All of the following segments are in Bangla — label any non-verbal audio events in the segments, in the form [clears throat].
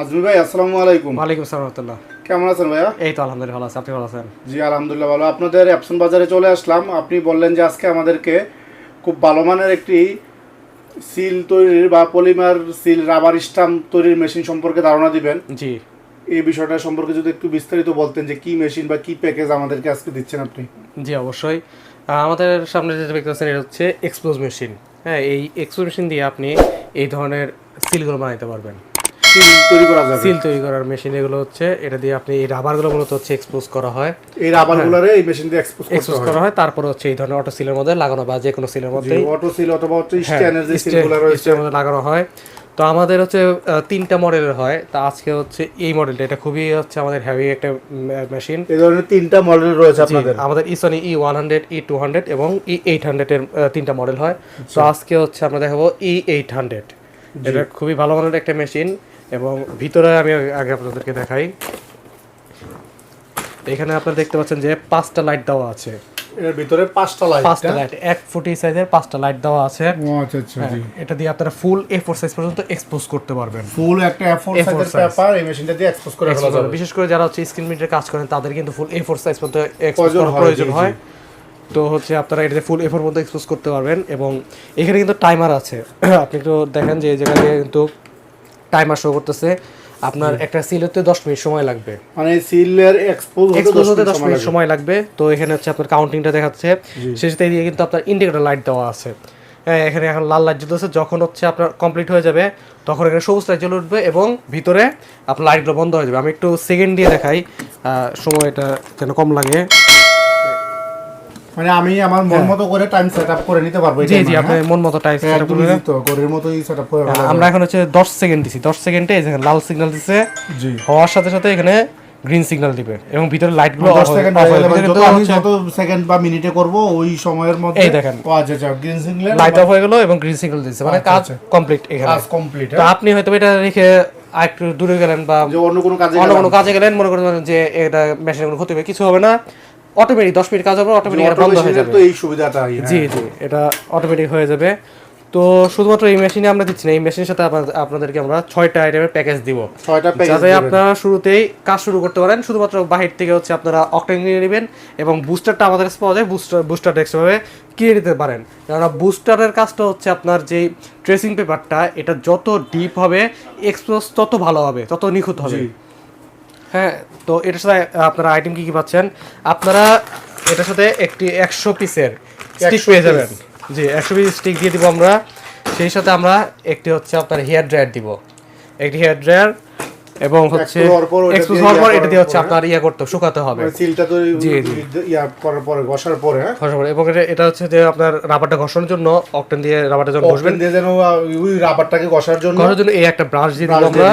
আজমি ভাই আসসালামু আলাইকুম। ওয়ালাইকুম আসসালাম রহমতুল্লাহ। কেমন আছেন ভাইয়া? এই তো আলহামদুলিল্লাহ ভালো আছে। আপনি ভালো আছেন? জি আলহামদুলিল্লাহ ভালো। আপনাদের অ্যাপসন বাজারে চলে আসলাম। আপনি বললেন যে আজকে আমাদেরকে খুব ভালো মানের একটি সিল তৈরির বা পলিমার সিল রাবার স্টাম্প তৈরির মেশিন সম্পর্কে ধারণা দিবেন। জি। এই বিষয়টা সম্পর্কে যদি একটু বিস্তারিত বলতেন যে কি মেশিন বা কি প্যাকেজ আমাদেরকে আজকে দিচ্ছেন আপনি? জি অবশ্যই। আমাদের সামনে যেটা দেখতে পাচ্ছেন এটা হচ্ছে এক্সপোজ মেশিন হ্যাঁ এই এক্সপোজ মেশিন দিয়ে আপনি এই ধরনের সিলগুলো বানাইতে পারবেন। সিল তৈরি করা যাবে। সিল তৈরি করার মেশিন এগুলো হচ্ছে এটা দিয়ে আপনি এই রাবারগুলো মূলত হচ্ছে এক্সপোজ করা হয়। এই রাবারগুলোরে এই মেশিন দিয়ে এক্সপোজ এক্সপোজ করা হয় তারপরে হচ্ছে এই ধরনের অটো সিলের মধ্যে লাগানো বা যে কোনো সিলের মধ্যে। অটো সিল অথবা হচ্ছে হ্যাঁ, স্ট্যান্ডের যে সিলগুলো রয়েছে। মধ্যে লাগানো হয়। তো আমাদের হচ্ছে তিনটা মডেলের হয়। তা আজকে হচ্ছে এই মডেলটা এটা খুবই হচ্ছে আমাদের হেভি একটা মেশিন এই ধরনের তিনটা মডেল রয়েছে আপনাদের। আমাদের ইসনি E one hundred E two hundred এবং ই এইট হান্ড্রেডের তিনটা মডেল হয়। তো আজকে হচ্ছে আমরা দেখাবো ই এইট হান্ড্রেড এটা খুবই ভালো মানের একটা মেশিন এবং ভিতরে আমি আগে আপনাদেরকে দেখাই। এখানে আপনারা দেখতে পাচ্ছেন যে পাঁচটা লাইট দেওয়া আছে। এর ভিতরে পাঁচটা লাইট পাঁচটা লাইট এক ফুটি সাইজের পাঁচটা লাইট দেওয়া আছে। ও আচ্ছা আচ্ছা জি। এটা দিয়ে আপনারা ফুল এ ফোর সাইজ পর্যন্ত এক্সপোজ করতে পারবেন। ফুল একটা এফোর A4 সাইজের পেপার এই মেশিনটা দিয়ে এক্সপোজ করে ফেলা যাবে। বিশেষ করে যারা হচ্ছে স্ক্রিন প্রিন্টের কাজ করেন তাদের কিন্তু ফুল এ ফোর সাইজ পর্যন্ত এক্সপোজ করার হয়, প্রয়োজন। হয়। তো হচ্ছে আপনারা এটাতে ফুল এ ফোর মধ্যে এক্সপোজ করতে পারবেন এবং এখানে কিন্তু টাইমার আছে। [clears throat] আপনি একটু দেখেন যে এই জায়গায় কিন্তু টাইমার শো করতেছে আপনার একটা সিল হতে দশ মিনিট সময় লাগবে। মানে সিলের এক্সপোজ হতে 10 মিনিট দশ সময় মিনিট লাগবে। সময় লাগবে। তো এখানে হচ্ছে আপনার কাউন্টিংটা দেখাচ্ছে। শেষতে দিয়ে কিন্তু আপনার ইন্ডিকেটর লাইট দেওয়া আছে। হ্যাঁ, এখানে এখন লাল লাইট জ্বলতেছে। যখন হচ্ছে আপনার কমপ্লিট হয়ে যাবে তখন এখানে সবুজ লাইট জ্বলে উঠবে এবং ভিতরে আপনার লাইটগুলো বন্ধ হয়ে যাবে। আমি একটু সেকেন্ড দিয়ে দেখাই। সময়টা যেন কম লাগে। মানে আমি আমার মন মতো করে টাইম সেটআপ করে নিতে পারব জি জি মানে, আপনি মন মতো টাইপ হ্যাঁ? easy তো ঘড়ির মতোই সেটআপ করে আমরা এখন হচ্ছে দশ সেকেন্ড দিছি দশ সেকেন্ডে এই দেখেন লাল সিগন্যাল দিছে। জি। হওয়ার সাথে সাথে এখানে গ্রিন সিগন্যাল দিবে এবং ভিতরে লাইটগুলো 10 সেকেন্ড হয়ে গেলে যত আমি যত সেকেন্ড বা মিনিটে করব ওই সময়ের মধ্যে এই দেখেন। আচ্ছা আচ্ছা গ্রিন সিগন্যাল লাইট অফ হয়ে গেল এবং গ্রিন সিগন্যাল দিচ্ছে মানে আচ্ছা, কাজ আচ্ছা। কমপ্লিট এখানে। কাজ কমপ্লিট তো আপনি হয়তো এটা রেখে আরেকটু দূরে গেলেন বা অন্য কোনো কাজে অন্য কোনো কাজে গেলেন মনে করেন যে এটা মেশিনের কোনো ক্ষতি হবে কিছু হবে না। অটোমেটিক দশ মিনিট কাজ হবে অটোমেটিক এটা বন্ধ হয়ে যাবে। তো এই সুবিধাটাই হ্যাঁ। জি জি এটা অটোমেটিক হয়ে যাবে। তো শুধুমাত্র এই মেশিনে আমরা দিচ্ছি না এই মেশিনের সাথে আপনাদেরকে আমরা ছয়টা আইটেমের প্যাকেজ দিব। ছয়টা প্যাকেজ যাতে আপনারা শুরুতেই কাজ শুরু করতে পারেন শুধুমাত্র বাহির থেকে হচ্ছে আপনারা অকটেন নিয়ে নেবেন এবং বুস্টারটা আমাদের কাছে পাওয়া যায় বুস্টার বুস্টারটা এক্সট্রাভাবে কিনে নিতে পারেন। কেননা বুস্টারের কাজটা হচ্ছে আপনার যেই ট্রেসিং পেপারটা এটা যত ডিপ হবে এক্সপোজ তত ভালো হবে তত নিখুঁত হবে। হ্যাঁ তো এটার সাথে আপনারা আইটেম কি কি পাচ্ছেন? আপনারা এটার সাথে একটি একশো পিসের স্টিক পেয়ে যাবেন। জি একশো পিস স্টিক দিয়ে দিব আমরা। সেই সাথে আমরা একটি হচ্ছে আপনার হেয়ার ড্রায়ার দিব। একটি হেয়ার ড্রায়ার এবং হচ্ছে এক্সপোজ হওয়ার পর এটা দিয়ে হচ্ছে আপনার ইয়ে করতে শুকাতে হবে। মানে সিলটা তো জি। ইয়া করার পরে ঘষার পরে হ্যাঁ? ঘষার পরে। এবং এটা- হচ্ছে যে আপনার রাবারটা ঘষানোর জন্য অকটেন দিয়ে রাবারটা যখন ঘষবেন দিয়ে যেন ওই রাবারটাকে ঘষার জন্য ঘষার জন্য এই একটা ব্রাশ দিয়ে দিব আমরা।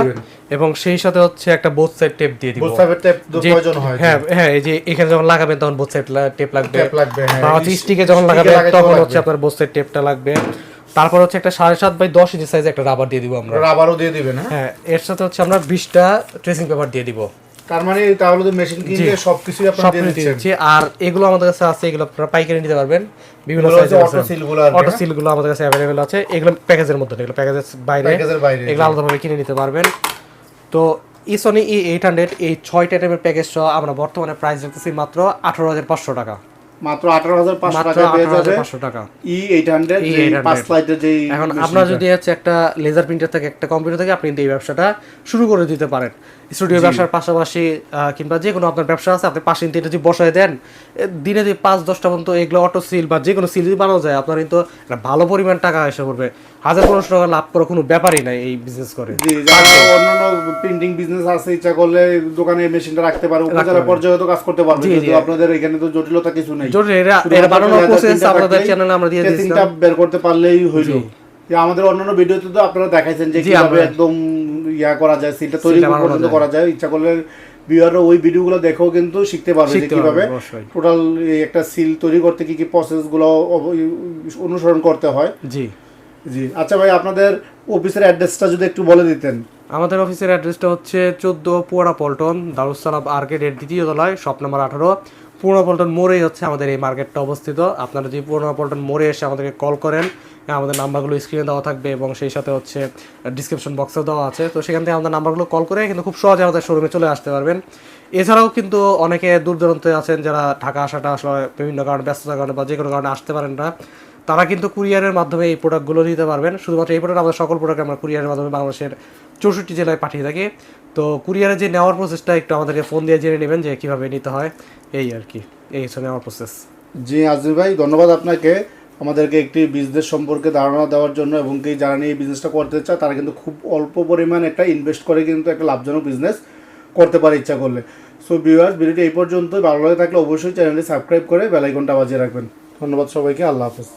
এবং সেই সাথে হচ্ছে একটা বোথ সাইড টেপ দিয়ে দিব। বুস্টার টেপ যে- প্রয়োজন হয় হ্যাঁ হ্যাঁ এই যে এখানে যখন লাগাবেন তখন বোথ সাইড টেপ লাগবে। টেপ লাগবে হ্যাঁ বা হচ্ছে স্টিকে যখন লাগাবেন তখন হচ্ছে আপনার বোস্টের টেপটা লাগবে। তারপর হচ্ছে একটা সাড়ে সাত বাই দশ ইঞ্চি সাইজে একটা রাবার দিয়ে দিব আমরা। রাবারও দিয়ে দিবেন হ্যাঁ? হ্যাঁ এর সাথে হচ্ছে আমরা বিশটা ট্রেসিং পেপার দিয়ে দিব। তার মানে তাহলে তো মেশিন কিনলে সবকিছুই আপনারা দিয়ে দিচ্ছেন। দিচ্ছি। আর এগুলো আমাদের কাছে আছে এগুলো আপনারা পাইকারি নিতে পারবেন। বিভিন্ন সাইজের auto seal গুলো আর অটো? সিলগুলো আমাদের কাছে অ্যাভেলেবেল আছে। এগুলো প্যাকেজের মধ্যে এগুলো প্যাকেজের বাইরে। প্যাকেজের বাইরে এগুলো আলাদাভাবে কিনে নিতে পারবেন। তো ইসনি ই এইট হান্ড্রেড এই ছয়টা টাইপের প্যাকেজ সহ আমরা বর্তমানে প্রাইস দেখতেছি মাত্র আঠারো হাজার পাঁচশো টাকা। মাত্র টাকা পেয়ে যাবে হাজার পাঁচশো টাকা। ই এইট হান্ড্রেড E800 পাঁচ লাইটের যেই এখন আপনার যদি হচ্ছে একটা লেজার প্রিন্টার থেকে একটা কম্পিউটার থেকে আপনি এই ব্যবসাটা শুরু করে দিতে পারেন। স্টুডিও ব্যবসার পাশাপাশি কিংবা যে কোনো আপনার ব্যবসা আছে আপনি পাশে যদি বসায় দেন দিনে যদি পাঁচ দশটা পর্যন্ত এগুলো অটো সিল বা যে কোনো সিল যদি বানানো যায় আপনার কিন্তু একটা ভালো পরিমাণ টাকা এসে পড়বে। হাজার পনেরোশো টাকা লাভ করার কোনো ব্যাপারই নাই এই বিজনেস করে। অন্যান্য প্রিন্টিং বিজনেস আছে ইচ্ছা করলে দোকানে মেশিনটা রাখতে পারে উপজেলা পর্যায়ে তো কাজ করতে পারবে। কিন্তু আপনাদের এখানে তো জটিলতা কিছু নেই। জরুরি এরা বানানোর প্রসেস আপনাদের চ্যানেলে আমরা দিয়ে দিয়েছি tracing বের করতে পারলেই হইল। আমাদের অন্যান্য ভিডিওতে তো আপনারা দেখাইছেন যে কীভাবে একদম ইয়া করা যায় সিলটা তৈরি পর্যন্ত করা যায়। ইচ্ছা করলে ভিউয়াররা ওই ভিডিওগুলো দেখেও কিন্তু শিখতে পারবে যে কীভাবে টোটাল একটা সিল তৈরি করতে কি কি প্রসেসগুলো অব- অনুসরণ করতে হয়। জি। জি। আচ্ছা ভাই আপনাদের অফিসের অ্যাড্রেসটা যদি একটু বলে দিতেন। আমাদের অফিসের অ্যাড্রেসটা হচ্ছে চোদ্দ পুয়ারা পল্টন দারুসালাম আর্কেডের দ্বিতীয় তলায় শপ নাম্বার আঠারো পুরোনো পল্টন মোড়েই হচ্ছে আমাদের এই মার্কেটটা অবস্থিত। আপনারা যদি পুরনো পল্টন মোড়ে এসে আমাদেরকে কল করেন, আমাদের নাম্বারগুলো স্ক্রিনে দেওয়া থাকবে এবং সেই সাথে হচ্ছে ডিসক্রিপশন বক্সেও দেওয়া আছে। তো সেখান থেকে আমাদের নাম্বারগুলো কল করে কিন্তু খুব সহজে আমাদের শোরুমে চলে আসতে পারবেন। এছাড়াও কিন্তু অনেকে দূর দূরান্তে আছেন যারা ঢাকা আসাটা আসলে বিভিন্ন কারণে, ব্যস্ততার কারণে বা যে কোনো কারণে আসতে পারেন না। তারা কিন্তু কুরিয়ারের মাধ্যমে এই প্রোডাক্টগুলো নিতে পারবেন। শুধুমাত্র এই প্রোডাক্ট আমাদের সকল প্রোডাক্ট আমরা কুরিয়ারের মাধ্যমে বাংলাদেশের চৌষট্টি জেলায় পাঠিয়ে থাকি। তো কুরিয়ারে যে নেওয়ার প্রসেসটা একটু আমাদেরকে ফোন দিয়ে জেনে নেবেন যে কীভাবে নিতে হয়। এই আর কি। এই হচ্ছে নেওয়ার প্রসেস জি আজমি ভাই, ধন্যবাদ আপনাকে। আমাদেরকে একটি বিজনেস সম্পর্কে ধারণা দেওয়ার জন্য এবং কি যারা নিয়ে এই বিজনেসটা করতে চায়, তারা কিন্তু খুব অল্প পরিমাণ একটা ইনভেস্ট করে কিন্তু একটা লাভজনক বিজনেস করতে পারে ইচ্ছা করলে। সো ভিউয়ার্স ভিডিওটি এই পর্যন্তই। ভালো লাগে থাকলে অবশ্যই চ্যানেলটি সাবস্ক্রাইব করে বেলাইকনটা বাজিয়ে রাখবেন। ধন্যবাদ সবাইকে। আল্লাহ হাফেজ।